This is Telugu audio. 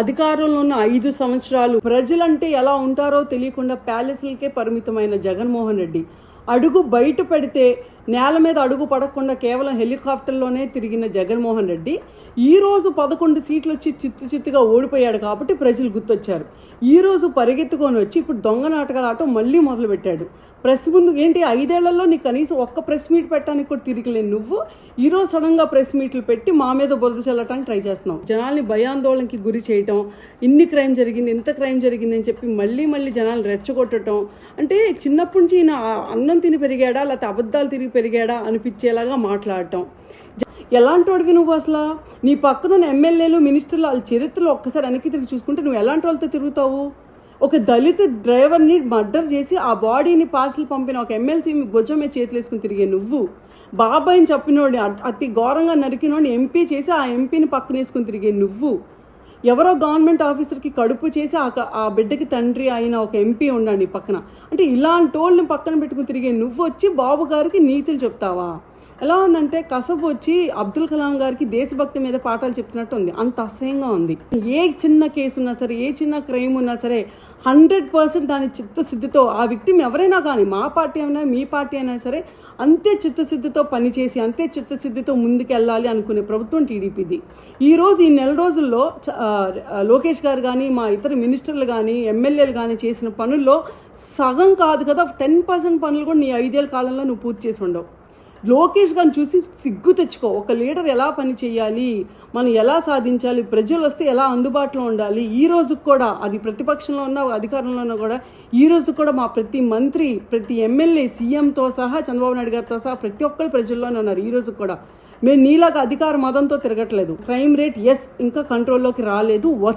అధికారంలో ఉన్న ఐదు సంవత్సరాలు ప్రజలంటే ఎలా ఉంటారో తెలియకుండా ప్యాలెస్లకే పరిమితమైన జగన్మోహన్ రెడ్డి. అడుగు బయట పడితే నేల మీద అడుగు పడకుండా కేవలం హెలికాప్టర్లోనే తిరిగిన జగన్మోహన్ రెడ్డి ఈరోజు పదకొండు సీట్లు వచ్చి చిత్తు చిత్తుగా ఓడిపోయాడు కాబట్టి ప్రజలు గుర్తొచ్చారు. ఈరోజు పరిగెత్తుకొని వచ్చి ఇప్పుడు దొంగ నాటకాల ఆట మళ్ళీ మొదలుపెట్టాడు. ప్రెస్ ముందు ఏంటి? ఐదేళ్ళలో నీకు కనీసం ఒక్క ప్రెస్ మీట్ పెట్టడానికి కూడా తిరిగిలేను నువ్వు. ఈరోజు సడన్గా ప్రెస్ మీట్లు పెట్టి మా మీద బురద చల్లటానికి ట్రై చేస్తున్నావు. జనాల్ని భయాందోళనకి గురి చేయటం ఇన్ని క్రైమ్ జరిగింది ఇంత క్రైమ్ జరిగింది అని చెప్పి మళ్ళీ మళ్ళీ జనాలు రెచ్చగొట్టడం అంటే చిన్నప్పటి నుంచి ఈయన అన్నం తిని పెరిగాడా లేకపోతే అబద్ధాలు తిరిగి పెరిగాడా అనిపించేలాగా మాట్లాడటం. ఎలాంటి వాడివి నువ్వు అసలు? నీ పక్కన ఉన్న ఎమ్మెల్యేలు మినిస్టర్లు వాళ్ళ చరిత్రలో ఒక్కసారి వెనక్కి తిరిగి చూసుకుంటే నువ్వు ఎలాంటి వాళ్ళతో తిరుగుతావు? ఒక దళిత డ్రైవర్ని మర్డర్ చేసి ఆ బాడీని పార్సిల్ పంపిన ఒక ఎమ్మెల్సీ భుజం మీద చేతులు వేసుకుని తిరిగే నువ్వు. బాబాయ్ అని చెప్పినోడి అతి ఘోరంగా నరికినోడిని ఎంపీ చేసి ఆ ఎంపీని పక్కన వేసుకుని తిరిగే నువ్వు. ఎవరో గవర్నమెంట్ ఆఫీసర్కి కడుపు చేసి ఆ ఆ బిడ్డకి తండ్రి అయిన ఒక ఎంపీ ఉండండి పక్కన. అంటే ఇలాంటి వాళ్ళని పక్కన పెట్టుకుని తిరిగే నువ్వు వచ్చి బాబు గారికి నీతులు చెప్తావా? ఎలా ఉందంటే కసబు వచ్చి అబ్దుల్ కలాం గారికి దేశభక్తి మీద పాఠాలు చెప్తున్నట్టు ఉంది. అంత అసహ్యంగా ఉంది. ఏ చిన్న కేసు ఉన్నా సరే ఏ చిన్న క్రైమ్ ఉన్నా సరే హండ్రెడ్ పర్సెంట్ దాని చిత్తశుద్ధితో ఆ విక్టిమ్ ఎవరైనా కానీ మా పార్టీ అయినా మీ పార్టీ అయినా సరే అంతే చిత్తశుద్ధితో పనిచేసి అంతే చిత్తశుద్ధితో ముందుకెళ్ళాలి అనుకునే ప్రభుత్వం టీడీపీది. ఈ రోజు ఈ నెల రోజుల్లో చ- లోకేష్ గారు కానీ మా ఇతర మినిస్టర్లు కానీ ఎమ్మెల్యేలు కానీ చేసిన పనుల్లో సగం కాదు కదా టెన్ పర్సెంట్ పనులు కూడా నీ ఐదేళ్ళ కాలంలో నువ్వు పూర్తి చేసి ఉండవు. లోకేష్ గారిని చూసి సిగ్గు తెచ్చుకో. ఒక లీడర్ ఎలా పని చేయాలి? మనం ఎలా సాధించాలి? ప్రజలు వస్తే ఎలా అందుబాటులో ఉండాలి? ఈ రోజు కూడా అది ప్రతిపక్షంలో ఉన్న అధికారంలో ఉన్న కూడా ఈ రోజు కూడా మా ప్రతి మంత్రి ప్రతి ఎమ్మెల్యే సీఎంతో సహా చంద్రబాబు నాయుడు గారితో సహా ప్రతి ఒక్కరు ప్రజల్లోనే ఉన్నారు ఈ రోజు కూడా. మేము నీలాగా అధికార మదంతో తిరగట్లేదు. క్రైమ్ రేట్ ఎస్ ఇంకా కంట్రోల్లోకి రాలేదు.